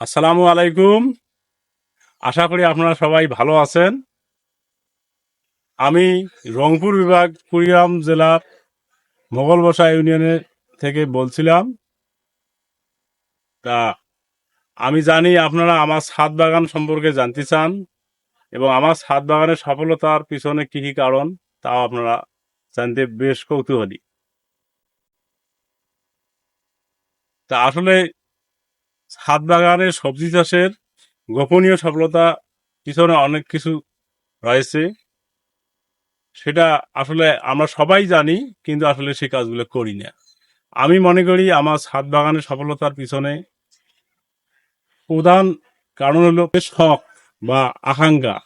আসসালামু আলাইকুম। আশা করি আপনারা সবাই ভালো আছেন। আমি রংপুর বিভাগ, কুড়িগ্রাম জেলার মোগলবসা ইউনিয়নের থেকে বলছিলাম, তা আমি জানি আপনারা আমার ছাদ বাগান সম্পর্কে জানতে চান এবং আমার ছাদ বাগানের সফলতার পিছনে কী কী কারণ, তাও আপনারা জানতে বেশ কৌতূহলী। তা আসলে ছাদ বাগানে সবজি চাষের গোপনীয় সফলতা পিছনে অনেক কিছু রয়েছে। সেটা আসলে আমরা সবাই জানি, কিন্তু আসলে সেই কাজগুলো করি না। আমি মনে করি আমার ছাদ বাগানের সফলতার পিছনে প্রধান কারণ হলো শখ বা আকাঙ্ক্ষা।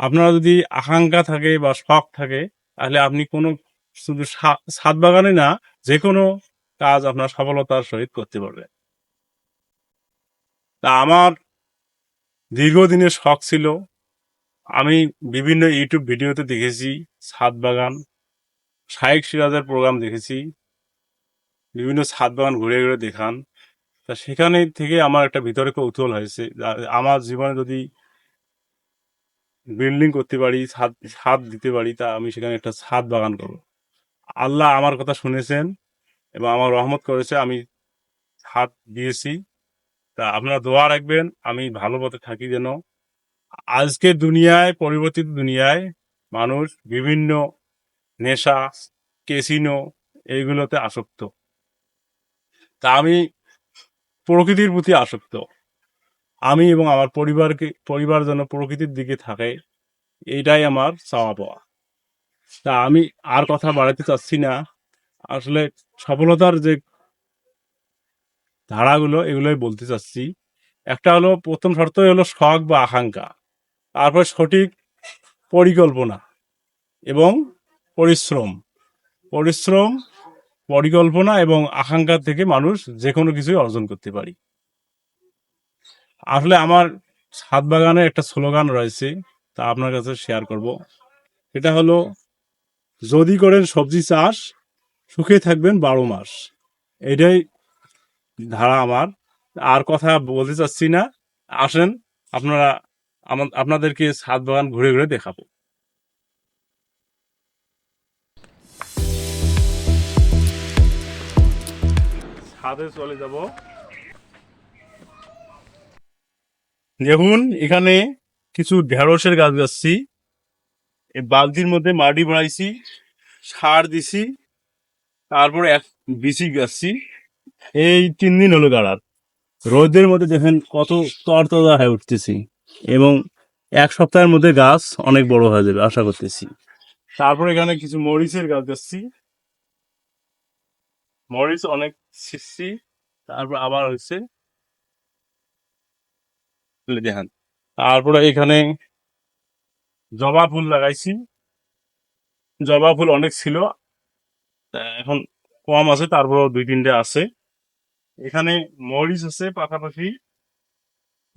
আপনারা যদি আকাঙ্ক্ষা থাকে বা শখ থাকে, তাহলে আপনি কোনো শুধু ছাদ বাগানে না যে কোনো কাজ আপনার সফলতার সহিত করতে পারবেন। তা আমার দীর্ঘদিনের শখ ছিল। আমি বিভিন্ন ইউটিউব ভিডিওতে দেখেছি, ছাদ বাগান শাহেক সিরাজের প্রোগ্রাম দেখেছি, বিভিন্ন ছাদ বাগান ঘুরে ঘুরে দেখান। তা সেখানে থেকে আমার একটা ভিতরে কৌতূহল হয়েছে। আমার জীবনে যদি বিল্ডিং করতে পারি, ছাদ ছাদ দিতে পারি, তা আমি সেখানে একটা ছাদ বাগান করব। আল্লাহ আমার কথা শুনেছেন এবং আমার রহমত করেছে, আমি ছাদ দিয়েছি। তা আপনারা দোয়া রাখবেন, আমি ভালো পথে থাকি যেন। আজকে দুনিয়ায়, পরিবর্তিত দুনিয়ায় মানুষ বিভিন্ন নেশা কেসিনো এইগুলোতে আসক্ত। তা আমি প্রকৃতির প্রতি আসক্ত। আমি এবং আমার পরিবারকে, পরিবার যেন প্রকৃতির দিকে থাকে, এইটাই আমার চাওয়া পাওয়া। তা আমি আর কথা বাড়াতে চাচ্ছি না। আসলে সফলতার যে ধারাগুলো এগুলোই বলতে চাচ্ছি। একটা হলো, প্রথম শর্তই হলো শখ বা আকাঙ্ক্ষা। তারপর সঠিক পরিকল্পনা এবং পরিশ্রম। পরিশ্রম, পরিকল্পনা এবং আকাঙ্ক্ষা থেকে মানুষ যে কোনো কিছুই অর্জন করতে পারি। আসলে আমার ছাদ বাগানে একটা স্লোগান রয়েছে, তা আপনার কাছে শেয়ার করব। এটা হলো, যদি করেন সবজি চাষ, সুখে থাকবেন বারো মাস। এটাই ধারা আমার। আর কথা বলতে চাচ্ছি না। আসেন, আপনারা আপনাদেরকে ছাদ বাগান ঘুরে ঘুরে দেখাবো। ছাদে চলে যাব। দেখুন, এখানে কিছু ঢেঁড়সের গাছ গাছছি। এই বালতির মধ্যে মাটি বাড়াইছি সার দিছি, তারপর এক বিচি গাছছি। এই তিন দিন হলো গাড়ার। রোদের মধ্যে দেখেন কত তরতাজা হয়ে উঠতেছি এবং এক সপ্তাহের মধ্যে গাছ অনেক বড় হয়ে যাবে, আশা করতেছি। তারপর এখানে কিছু মরিচের গাছ গাছছি মরিচ অনেক ছিটছি তারপর আবার হচ্ছে দেখেন, তারপরে এখানে জবা ফুল লাগাইছি। জবা ফুল অনেক ছিল এখন কম আছে তারপর দুই তিনটে আছে। এখানে মরিচ আছে পাশাপাশি,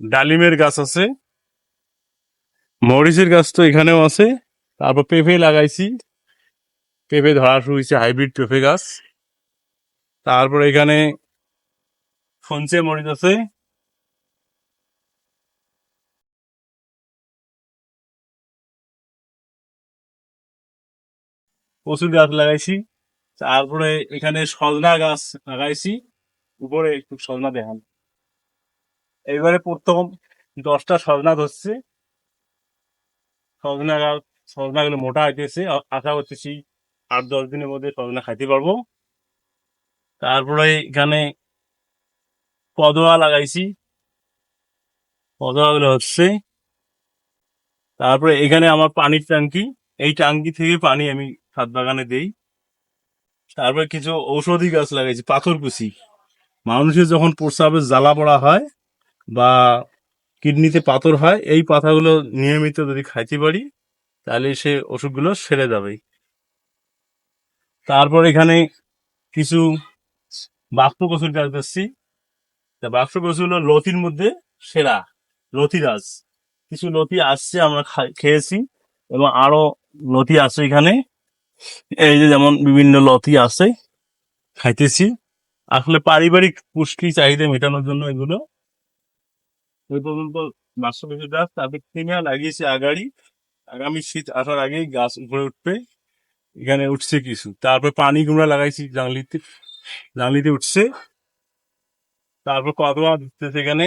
ডালিমের গাছ আছে, মরিচের গাছ তো এখানেও আছে। তারপর পেঁপে লাগাইছি। পেঁপে ধরা শুরু হয়েছে হাইব্রিড পেঁপে গাছ। তারপর এখানে ফনচে মরিচ আছে। প্রচুর গাছ লাগাইছি। তারপরে এখানে সজনা গাছ লাগাইছি। উপরে একটু সজনা দেখান। এইবারে প্রথম দশটা সজনা ধরছে। সজনা গাছ সজনা গুলো মোটা হইতেছে। আশা করতেছি আট, দশ দিনের মধ্যে সজনা খাইতে পারব। তারপরে এখানে কদোয়া লাগাইছি। কদোয়া গুলো হচ্ছে, তারপরে এখানে আমার পানির ট্যাঙ্কি। এই ট্যাঙ্কি থেকে পানি আমি সাত বাগানে দেই। তারপরে কিছু ঔষধি গাছ লাগাইছি পাথর পাথরকুচি। মানুষের যখন প্রস্রাবের জ্বালা পড়া হয় বা কিডনিতে পাথর হয়, এই পাতাগুলো নিয়মিত যদি খাইতে পারি, তাহলে সে অসুখগুলো সেরে যাবে তারপর এখানে কিছু বাক্স কচুর গাছ তা বাক্স কচু হলো লতির মধ্যে সেরা লতিরাজ কিছু লতি আসছে, আমরা খেয়েছি এবং আরও লতি আছে এখানে। এই যে যেমন বিভিন্ন লতি আছে, খাইতেছি। আসলে পারিবারিক পুষ্টি চাহিদা মেটানোর জন্য এগুলো। ওই পর্যন্ত বেশি গাছ তারপর কিনে লাগিয়েছি আগাড়ি। আগামী শীত আসার আগেই গাছ উপরে উঠবে। এখানে উঠছে কিছু। তারপর পানি কুমড়া লাগাইছি জাংলিতে জাংলিতে উঠছে। তারপর কদমা দিতেছে এখানে।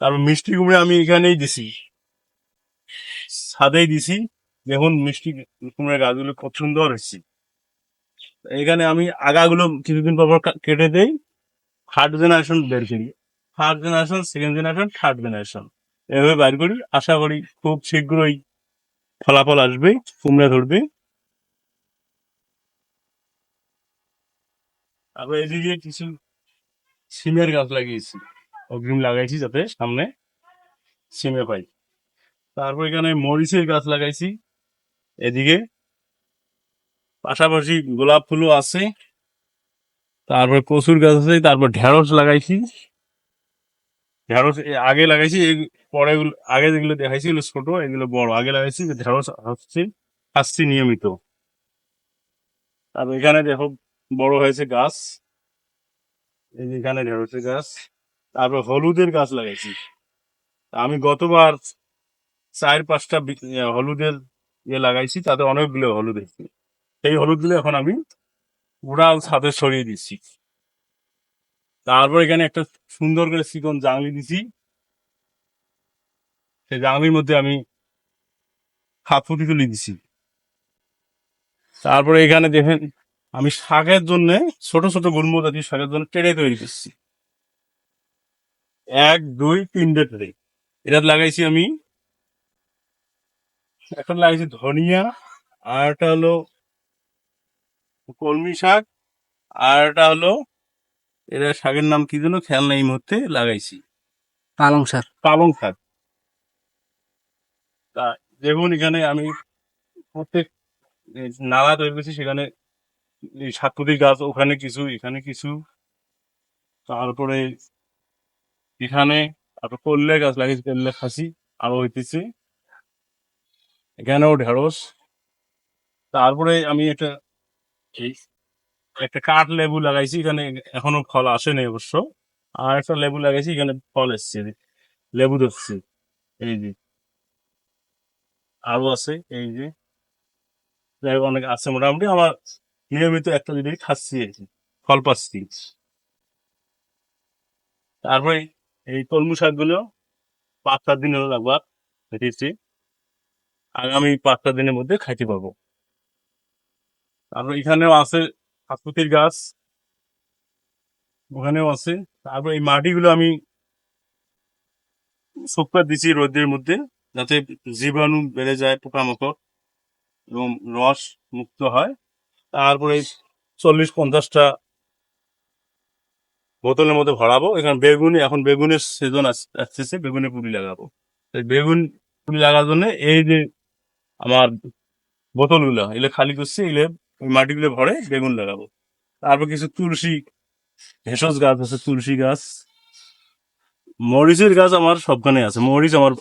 তারপর মিষ্টি কুমড়া আমি এখানেই দিছি। ছাদেই দিছি। দেখুন মিষ্টি কুমড়ার গাছগুলো খুব সুন্দর হয়েছে। এখানে আমি আগাগুলো কিছুদিন পর পর কেটে দেই। থার্ড জেনারেশন বের করি। Third generation second generation third generation এভাবে বের করি। আশা করি খুব শীঘ্রই ফলাফল আসবে, কুমড়া ধরবে। তারপর এদিকে কিছু সিমের গাছ লাগিয়েছি। অগ্রিম লাগাইছি যাতে সামনে সিমে পাই। তারপর এখানে মরিচের গাছ লাগাইছি। এদিকে পাশাপাশি গোলাপ ফুলও আছে। তারপর কচুর গাছ আছে, তারপর ঢেঁড়স লাগাইছি। ঢেঁড়স আগে লাগাইছি পরে আগে যেগুলো দেখাইছি ছোট, এগুলো বড়। আগে লাগাইছি ঢেঁড়স হচ্ছে খাচ্ছি নিয়মিত। তারপর এখানে দেখো বড় হয়েছে গাছ। এই যে এখানে ঢেঁড়সের গাছ। তারপর হলুদের গাছ লাগাইছি। আমি গতবার চার পাঁচটা হলুদের ইয়ে লাগাইছি, তাতে অনেকগুলো হলুদ হয়েছে সেই হলুদগুলো এখন আমি উড়াল ছাদে সরিয়ে দিচ্ছি। তারপর এখানে একটা সুন্দর করে চিকন জাংলি দিছি। সেই জাংলির মধ্যে আমি হাত ফুটি তুলে দিছি। তারপরে এখানে দেখেন, আমি শাকের জন্য ছোট ছোট গুল্ম জাতীয় শাকের জন্য ট্রে তৈরি করছি। এক, দুই, তিনটে ট্রে। এটা লাগাইছি আমি একটা লাগাইছি ধনিয়া, আর একটা হলো কলমি শাক আর এটা হলো এটা শাকের নাম কি যেন? খেয়াল নেই মুহূর্তে লাগাইছি। পালং শাক। পালং শাক। তা দেখুন এখানে আমি প্রত্যেক নালা তৈরি করছি সেখানে এই গাছ ওখানে কিছু এখানে কিছু। তারপরে এখানে তারপর কল্লে গাছ লাগিয়েছি কল্লে খাসি আরও হইতেছে। এখানেও ঢেঁড়স। তারপরে আমি একটা একটা কাঠ লেবু লাগাইছি, এখানে এখনও ফল আসেনি অবশ্য। আর একটা লেবু লাগাইছি, এখানে ফল এসছে। লেবু ধরছে। এই যে। আরও আছে, এই যে। অনেক আছে মোটামুটি। আমার নিয়মিত একটা দুটোই খাচ্ছি ফল পাচ্ছি। তারপরে এই তলমু শাকগুলো পাঁচ সাত দিন হলো লাগবার আগামী পাঁচ সাত দিনের মধ্যে খাইতে পারব। তারপর এখানেও আছে হাসপুতির গাছ, ওখানেও আছে। তারপর এই মাটিগুলো আমি শুকনা দিছি রোদের মধ্যে যাতে জীবাণু বেড়ে যায়, পোকামাকড় এবং রস মুক্ত হয়। তারপরে চল্লিশ পঞ্চাশটা বোতলের মধ্যে ভরাবো। এখানে বেগুনি, এখন বেগুনের সিজন আসতেছে, বেগুনে পুলি লাগাবো। বেগুন পুলি লাগার জন্য এই যে আমার বোতলগুলো, এগুলো খালি করছি, এগুলো ওই মাটিগুলো ভরে বেগুন লাগাবো। তারপর কিছু তুলসী, ভেষজ গাছ আছে, তুলসী গাছ। মরিচের গাছ আমার সবখানে আছে। মরিচ আমার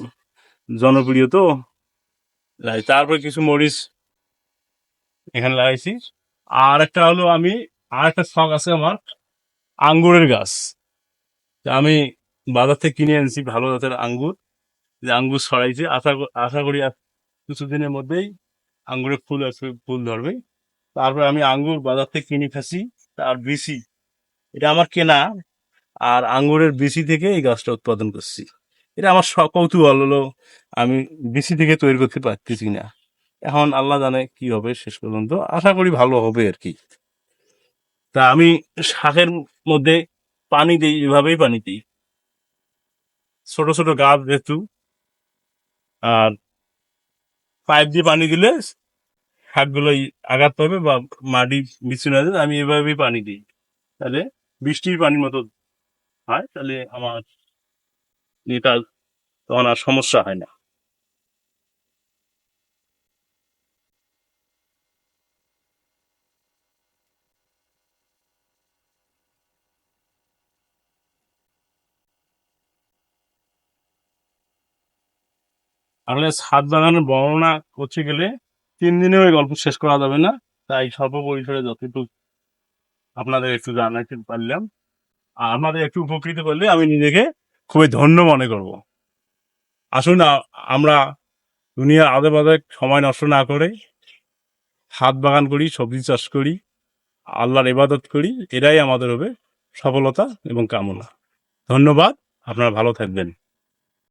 জনপ্রিয় তো। তারপর কিছু মরিচ এখানে লাগাইছি। আর একটা হলো আমি, আর একটা শখ আছে আমার, আঙ্গুরের গাছ। আমি বাজার থেকে কিনে এনেছি, ভালো জাতের আঙ্গুর। যে আঙ্গুর ছড়াইছি, আশা আশা করি কিছুদিনের মধ্যেই আঙ্গুরের ফুল আসবে, ফুল ধরবে। তারপর আমি আঙ্গুর বাজার থেকে কিনে খাসি তার বিসি এটা আমার কেনা, আর আঙ্গুরের বিসি থেকে এই গাছটা উৎপাদন করছি। এটা আমার কৌতূহল হলো, আমি বিসি থেকে তৈরি করতে পারতেছি না। এখন আল্লাহ জানে কি হবে শেষ পর্যন্ত, আশা করি ভালো হবে আর কি। তা আমি শাকের মধ্যে পানি দিই, এভাবেই পানি দিই। ছোট ছোট গাছ যেহেতু, আর পাইপ দিয়ে পানি দিলে শাকগুলো আঘাত পাবে বা মাটি বিছু না আমি এভাবেই পানি দিই। তাহলে বৃষ্টির পানির মতো হয়, তাহলে আমার এটা তখন আর সমস্যা হয় না। আসলে ছাদ বাগানের বর্ণনা করতে গেলে তিন দিনে ওই গল্প শেষ করা যাবে না। তাই স্বল্প পরিসরে যতটুকু আপনাদের একটু জানাতে পারলাম আর আপনাদের একটু উপকৃত করলে আমি নিজেকে খুবই ধন্য মনে করব। আসুন আমরা দুনিয়ার আদে বাদে সময় নষ্ট না করে হাত বাগান করি, সবজি চাষ করি, আল্লাহর ইবাদত করি, এটাই আমাদের হবে সফলতা এবং কামনা। ধন্যবাদ, আপনারা ভালো থাকবেন।